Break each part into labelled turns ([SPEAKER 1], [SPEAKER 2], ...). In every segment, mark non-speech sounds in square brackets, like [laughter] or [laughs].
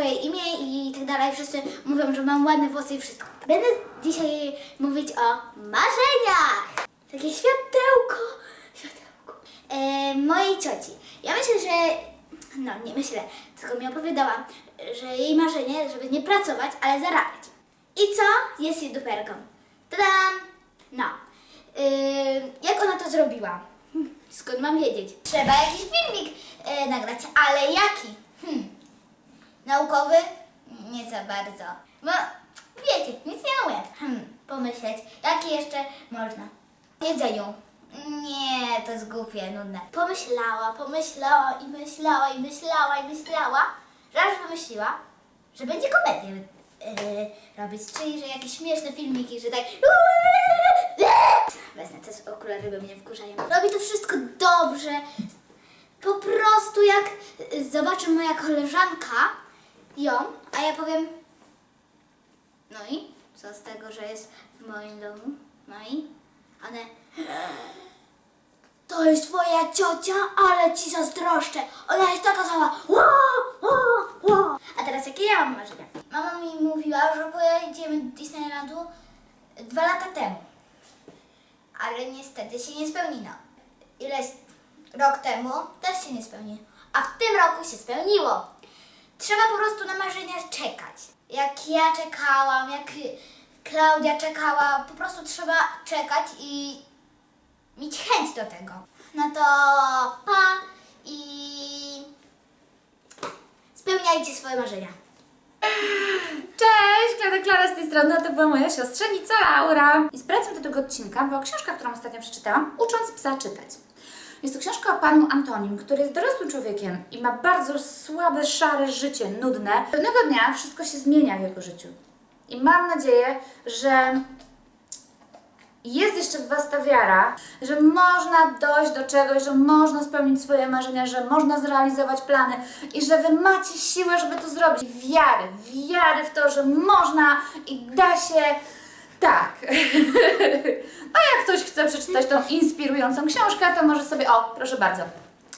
[SPEAKER 1] swoje imię i tak dalej. Wszyscy mówią, że mam ładne włosy i wszystko. Będę dzisiaj mówić o marzeniach. Takie światełko, światełko. E, mojej cioci. Ja myślę, że... No, nie myślę, tylko mi opowiadała, że jej marzenie, żeby nie pracować, ale zarabiać. I co? Jest jej duperką. Tadam! No. Yy, jak ona to zrobiła? Hm, Skąd mam wiedzieć? Trzeba jakiś filmik yy, nagrać, ale jaki? Hmm. Naukowy? Nie za bardzo. No, wiecie, nic nie umiem. Hmm, pomyśleć, jaki jeszcze można? Jedzeniu. Nie, to jest głupie, nudne. Pomyślała, pomyślała i myślała i myślała i myślała, że aż wymyśliła, że będzie komedię yy, robić, czyli że jakieś śmieszne filmiki, że tak Wezmę te okulary, bo mnie wkurzają. Robi to wszystko dobrze. Po prostu jak zobaczy moja koleżanka ją, a ja powiem no i co z tego, że jest w moim domu? No i one to jest twoja ciocia, ale ci zazdroszczę. Ona jest taka sama. A teraz jakie ja mam marzenia? Mama mi mówiła, że pojedziemy do Disneylandu dwa lata temu. Ale niestety się nie spełniło. Ileś rok temu też się nie spełniło. A w tym roku się spełniło. Trzeba po prostu na marzenia czekać. Jak ja czekałam, jak Klaudia czekała, po prostu trzeba czekać i mieć chęć do tego. No to pa i spełniajcie swoje marzenia.
[SPEAKER 2] Cześć, Klara Klara z tej strony, a to była moja siostrzenica Laura. Inspiracją do tego odcinka była książka, którą ostatnio przeczytałam, Ucząc psa czytać. Jest to książka o panu Antonim, który jest dorosłym człowiekiem i ma bardzo słabe, szare życie, nudne. Pewnego dnia wszystko się zmienia w jego życiu. I mam nadzieję, że jest jeszcze w Was ta wiara, że można dojść do czegoś, że można spełnić swoje marzenia, że można zrealizować plany i że Wy macie siłę, żeby to zrobić. Wiary, wiary w to, że można i da się. [laughs] A jak ktoś chce przeczytać tą inspirującą książkę, to może sobie, o, proszę bardzo.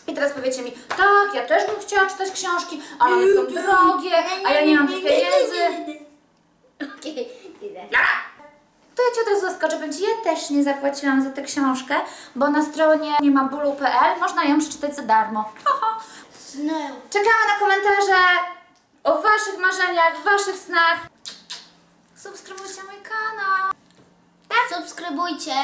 [SPEAKER 2] I teraz powiecie mi, tak, ja też bym chciała czytać książki, ale one są drogie, a ja nie mam tych pieniędzy. [laughs]
[SPEAKER 1] Okej, idę.
[SPEAKER 2] To ja Cię od razu zaskoczę, będzie ja też nie zapłaciłam za tę książkę, bo na stronie niemabulu.pl można ją przeczytać za darmo. Czekamy na komentarze o Waszych marzeniach, Waszych snach. Subskrybujcie mój kanał.
[SPEAKER 1] Subskrybujcie.